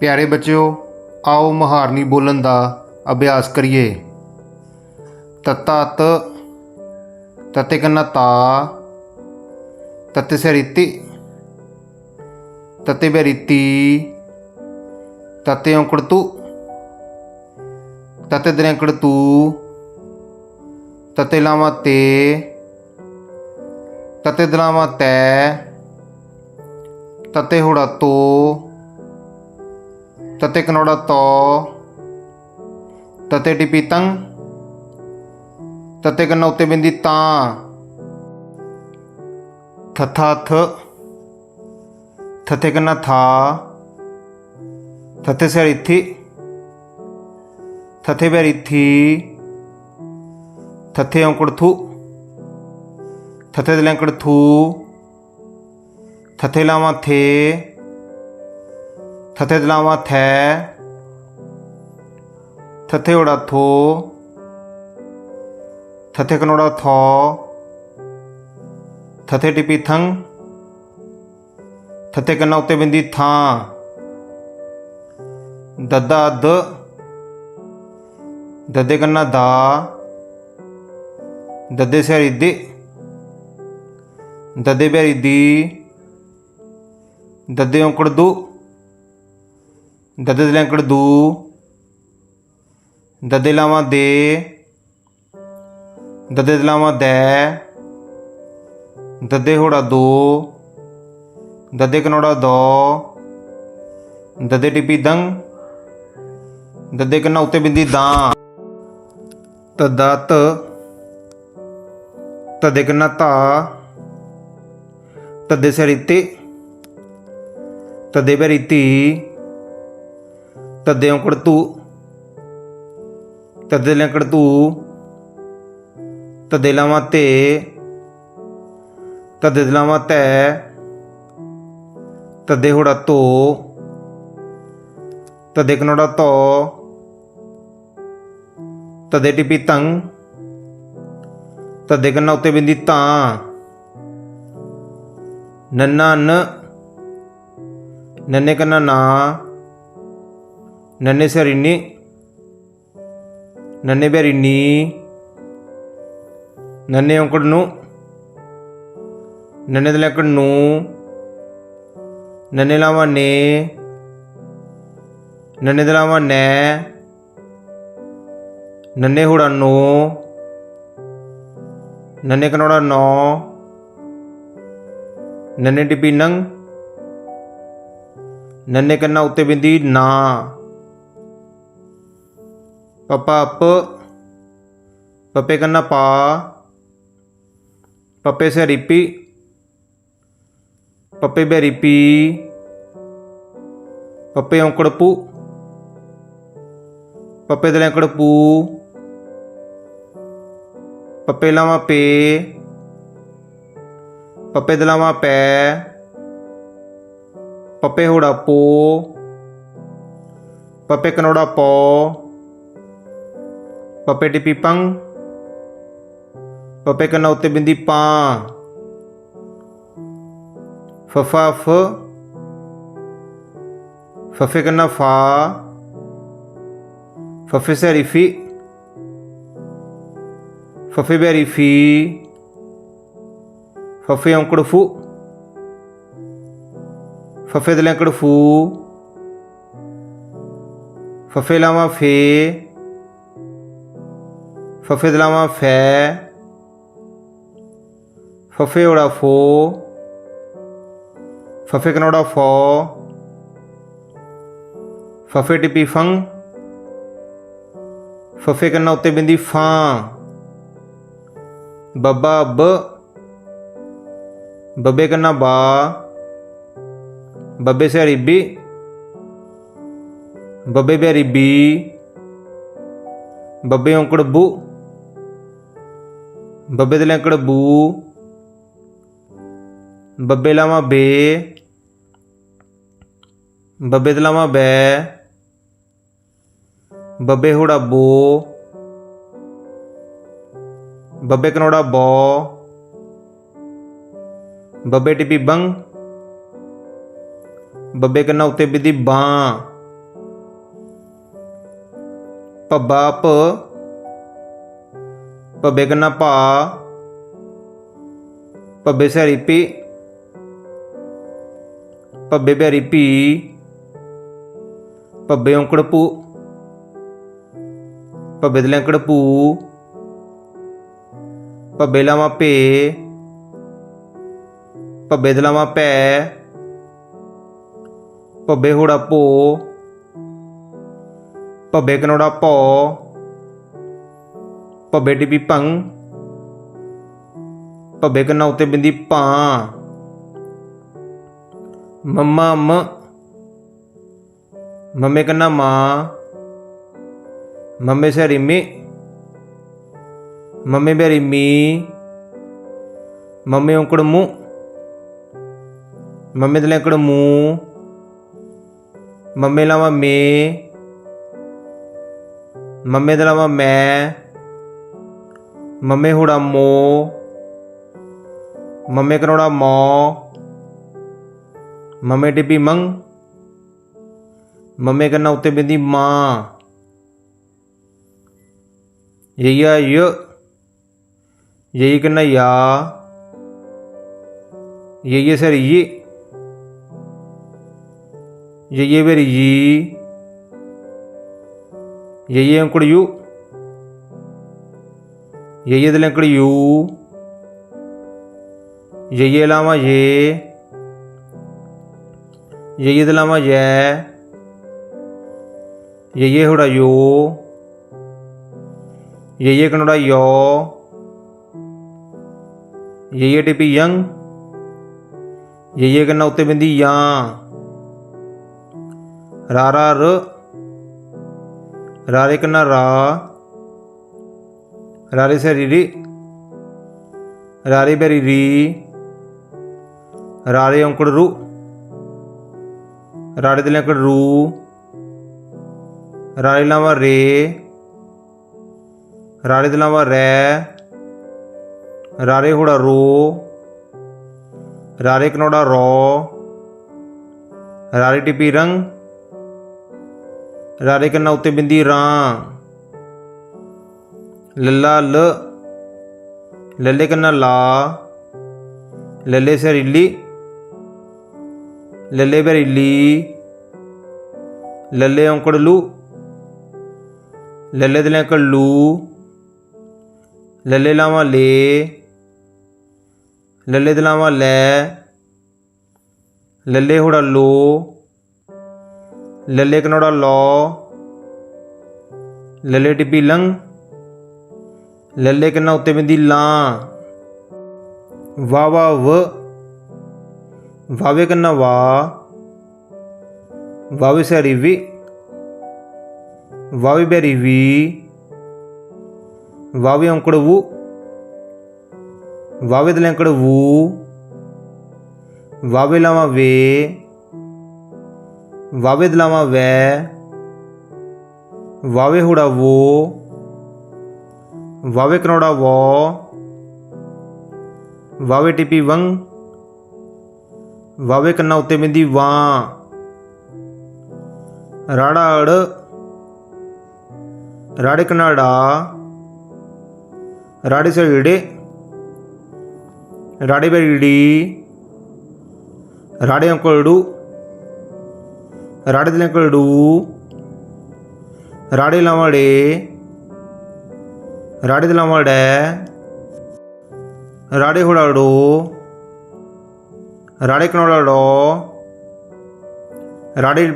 ਪਿਆਰੇ ਬੱਚਿਓ, ਆਓ ਮਹਾਰਨੀ ਬੋਲਣ ਦਾ ਅਭਿਆਸ ਕਰੀਏ। ਤਤਾ ਤ ਤਤੇ ਕੰਨਾ ਤਾ ਤਤੇ ਸੇ ਰੀਤੀ ਤਤੇ ਬੇ ਰੀਤੀ ਤਤੇ ਔਂਕੜ ਤੂ ਤਤੇ ਦਰੈਂਕੜ ਤੂ ਤਤੇ ਲਾਵਾਂ ਤੇ ਤਤੇ ਦਲਾਵਾਂ ਤੈ ਤਤੇ ਹੋੜਾ ਤੋ ਤਤੇ ਕਨੋੜਾ ਤੋ, ਤਤੇ ਟਿਪੀ ਤੰਗ ਤਤੇ ਕੰਨਾ ਉੱਤੇ ਬਿੰਦੀ ਤਾਂ, ਥਥਾ ਥ ਥਤੇ ਕੰਨਾ ਥਾ ਥਤੇ ਸੇ ਰਿਥੀ ਥਤੇ ਬੇ ਰਿਥੀ ਥਤੇ ਔਂਕੜ ਥੂ ਥਤੇ ਲੈਂਕੜ ਥੂ ਥਤੇ ਲਾਵਾਂ ਥੇ ਥਤੇ ਦਲਾਵਾਂ ਥੈ ਥਤੇ ਉੜਾ ਥੋ, ਥੱਥੇ ਕਨੋੜਾ ਥੋ ਥਤੇ ਟਿਪੀ ਥੰਗ ਥੱਥੇ ਕੰਨਾਂ ਉੱਤੇ ਬਿੰਦੀ ਥਾਂ, ਦੱਦਾ ਦ, ਦੱਦੇ ਕੰਨਾ ਦਾ, ਦੱਦੇ ਸੇ ਦੇ, ਦੱਦੇ ਬੇ ਦੀ, ਦੱਦੇ ਔਂਕੜ ਦੂ। ਦੱਦੇ ਦਲੈਂਕੜ ਦੂ, ਦੱਦੇ ਲਾਵਾਂ ਦੇ, ਦੱਦੇ ਲਾਵਾਂ ਦੈ, ਦੱਦੇ ਹੋੜਾ ਦੋ, ਦੱਦੇ ਕਨੋੜਾ ਦੋ, ਦੱਦੇ ਟਿਪੀ ਦੰਗ ਦੱਦੇ ਕੰਨਾ ਉੱਤੇ ਬਿੰਦੀ ਦਾਂ। ਤਦਾ ਤਦੇ ਕੰਨਾ ਤਾ ਤਦੇ ਸੇ ਰੀਤੀ ਤਦੇ ਬੇ ਰੀਤੀ ਤਦੇ ਔਂਕੜ ਤੂ ਤਦੇ ਲੈਂਕੜ ਤੂ, ਤਦੇ ਲਾਵਾਂ ਤੇ, ਤਦੇ ਦਲਾਵਾਂ ਤੈ, ਤਦੇ ਹੋੜਾ ਤੋ, ਤਦੇ ਕਨੋੜਾ ਤੋ, ਤਦੇ ਟਿਪੀ ਤੰਗ, ਤਦੇ ਕੰਨਾ ਉੱਤੇ ਬਿੰਦੀ ਤਾਂ, ਨੰਨਾ ਨ, ਨੰਨੇ ਕੰਨਾ ਨਾ ਨੰਨੇ ਸੇ ਰਿੰਨੀ ਨੰਨੇ ਬੇ ਰਿੰਨੀ ਨੰਨੇ ਔਂਕੜ ਨੂੰ, ਨੰਨੇ ਦੇ ਲੱਕੜ ਨੂੰ, ਨੰਨੇ ਲਾਵਾਂ ਨੇ, ਨੰਨੇ ਦੇ ਲਾਵਾਂ ਨੈ, ਨੰਨੇ ਹੋੜਾ ਨੋ, ਨੰਨੇ ਕਨੋੜਾ ਨੌ, ਨੰਨੇ ਟਿਪੀ ਨੰਗ, ਨੰਨੇ ਕੰਨਾ ਉੱਤੇ ਬਿੰਦੀ ਨਾ। ਪਪਾ ਅਪ ਪਪੇ ਕੰਨਾ ਪਾ ਪਪੇ ਸੇ ਰਿਪੀ ਪਪੇ ਬੇ ਰਿਪੀ ਪਪੇ ਔਂਕੜ ਪੂ ਪਪੇ ਦੇ ਲੈਂਕੜ ਪੂ ਪਪੇ ਲਾਵਾਂ ਪੇ ਪਪੇ ਦਲਾਵਾਂ ਪੈ ਪਪੇ ਹੋੜਾ ਪੋ ਪਪੇ ਕਨੋੜਾ ਪੋ ਪਪੇ ਟਿਪੀ ਪੰਗ ਪਪੇ ਕੰਨਾ ਉੱਤੇ ਬਿੰਦੀ ਪਾਂ ਫਫਾ ਫ ਫਫੇ ਕੰਨਾ ਫਾ ਫਫੇ ਸੇ ਰਿਫੀ ਫਫੇ ਬੇ ਰਿਫੀ ਫਫੇ ਔਂਕੜ ਫੂ ਫਫੇ ਦੇ ਲੈਂਕੜ ਫੂ ਫਫੇ ਦਲਾਵਾਂ ਫੈ। ਫਫੇ ਉੜਾ ਫੋ। ਫਫੇ ਕਨੋੜਾ ਫੋ। ਫਫੇ ਟਿਪੀ ਫੰਗ ਫਫੇ ਕੰਨਾ ਉੱਤੇ ਬਿੰਦੀ ਫਾਂ। ਬੱਬਾ ਬ। ਬੱਬੇ ਕੰਨਾ ਬਾ। ਬੱਬੇ ਸੇ ਰਿਬੀ ਬੱਬੇ ਬੇ। ਰਿਬੀ ਬੱਬੇ ਔਂਕੜ ਬੂ। ਬੱਬੇ ਦੇ ਲੈਂਕੜ ਬੂ, ਬੱਬੇ ਲਾਵਾਂ ਬੇ, ਬੱਬੇ ਦੇ ਲਾਵਾਂ ਬੈ, ਬੱਬੇ ਹੋੜਾ ਬੋ, ਬੱਬੇ ਕਨੋੜਾ ਬੋ, ਬੱਬੇ ਟਿੱਪੀ ਬੰਗ, ਬੱਬੇ ਕੰਨਾ ਉੱਤੇ ਬਿੱਦੀ ਬਾਂ ਪੱਬਾ ਪ ਪੱਬੇ ਕੰਨਾ ਭਾ ਪੱਬੇ ਸੈਰੀ ਪੀ ਪੱਬੇ ਬੈਰੀ ਪੀ ਪੱਬੇ ਔਂਕੜ ਪੂ ਪੱਬੇ ਦੇ ਲੈਂਕੜ ਪੂ ਪੱਬੇ ਲਾਵਾਂ ਭੇ ਪੱਬੇ ਦੇ ਲਾਵਾਂ ਭੈ ਪੱਬੇ ਹੋੜਾ ਭੋ ਪੱਬੇ ਕਨੋੜਾ ਭੌ ਪੱਬੇ ਟਿਪੀ ਭੰਗ ਭੱਬੇ ਕੰਨਾ ਉੱਤੇ ਬਿੰਦੀ ਭਾਂ, ਮੰਮਾ ਮ, ਮੰਮੇ ਕੰਨਾ ਮਾਂ, ਮੰਮੇ ਸਰੀ ਮੀ, ਮੰਮੇ ਬੇਰੀ ਮੀ, ਮੰਮੇ ਔਂਕੜ ਮੂੰ, ਮੰਮੇ ਦੇ ਲੈਂਕੜ ਮੂੰ, ਮੰਮੇ ਲਾਵਾ ਮੇ, ਮੰਮੇ ਦੇ ਲਾਵਾ ਮੈਂ ਮੰਮੇ ਹੋੜਾ ਮੋ। ਮੰਮੇ ਕਰੋੜਾ ਮੋ। ਮੰਮੇ ਟਿੱਪੀ ਮੰਗ। ਮੰਮੇ ਕੰਨਾ ਉੱਤੇ ਬਿੰਦੀ ਮਾਂ। ਯਈਆ य ਯਈ ਕੰਨਾ ਯਾ। ਯਈਏ sir YY. ਯਈਏ berry YY. ਯਈਏ ਅੰਕੜ you. ਯਈਏ ਦੇ ਲੰਕੜ ਯੂ ਯਈਏ ਲਾਵਾ ਯੇ ਯਈਏ ਦੇ ਲਾਵਾ ਯੈ ਯਈਏ ਹੁੜਾ ਯੋ ਯਈਏ ਕਨੋੜਾ ਯੋ ਯਈਏ ਟਿਪੀ ਯੰਗ ਯਈਏ ਕੰਨਾ ਉੱਤੇ ਬਿੰਦੀ ਯਾਂ ਰਾਰਾ ਰ ਰਾਰੇ ਕੰਨਾ ਰਾ ਰਾਰੇ ਸਰੀ ਰੀ, ਰਾਰੇ ਬਰੀ ਰੀ, ਰਾਰੇ ਔਂਕੜ ਰੂ, ਰਾੜੇ ਦੇ ਲੈਂਕੜ ਰੂ, ਰਾਰੇ ਲਾਵਾ ਰੇ, ਰਾੜੇ ਦੇ ਲਾਵਾ ਰੈ, ਰਾਰੇ ਹੁੜਾ ਰੋ, ਰਾਰੇ ਕਨੋੜਾ ਰੋ, ਰਾਰੇ ਟਿਪੀ ਰੰਗ, ਰਾਰੇ ਕੰਨਾ ਉੱਤੇ ਬਿੰਦੀ ਰਾਂ ਲੱਲਾ ਲ, ਲੱਲੇ ਕੰਨਾ ਲਾ, ਲੱਲੇ ਸਰੀਲੀ, ਲੱਲੇ ਬਰੀਲੀ, ਲੱਲੇ ਔਂਕੜ ਲੂ ਲੱਲੇ ਦੇ ਲੈਂਕੜ ਲੂ ਲੱਲੇ ਲਾਵਾਂ ਲੇ, ਲੱਲੇ ਦੇ ਲਾਵਾਂ ਲੈ, ਲੱਲੇ ਹੋੜਾ ਲੋ, ਲੱਲੇ ਕਨੋੜਾ ਲੋ, ਲੱਲੇ ਟਿੱਪੀ ਲੰਗ ਲੱਲੇ ਕੰਨਾ ਉੱਤੇ ਬਿੰਦੀ ਲਾਂ। ਵਾ ਵਾ ਵ। ਵਾਵੇ ਕੰਨਾ ਵਾ ਵਾਵੇ ਸਰੀ ਵੀ। ਵਾਵੇ ਬੇਰੀ ਵੀ। ਵਾਵੇ ਔਂਕੜ ਵੂ। ਵਾਵੇ ਦੇ ਲੈਂਕੜ ਵੂ। ਵਾਵੇ ਲਾਵਾਂ ਵੇ। ਵਾਵੇ ਦੇ ਲਾਵਾਂ ਵੈ। ਵਾਵੇ ਹੁੜਾ ਵੋ। ਵਾਵੇ ਕਨੋੜਾ ਵੋ, ਵਾਵੇ ਟਿਪੀ ਵੰਗ ਵਾਵੇ ਕੰਨਾ ਉੱਤੇ ਬਿੰਦੀ ਵਾਂ, ਰਾੜਾ ਅੜ, ਰਾੜੇ ਕਨਾੜਾ, ਰਾੜੇ ਸੜੀੜੇ ਰਾੜੇ ਬਰੀੜੀ ਰਾੜੇ ਅੰਕਲੜੂ ਰਾੜੇ ਦੇ ਅੰਕਲੜੂ ਰਾੜੇ ਲਾਵਾੜੇ ਰਾੜੇ ਦੇ ਲਾਵਾੜੈ ਰਾੜੇ ਹੁੜਾੜੋ ਰਾੜੇ ਕਨੋੜਾੜੋ ਰਾੜੇ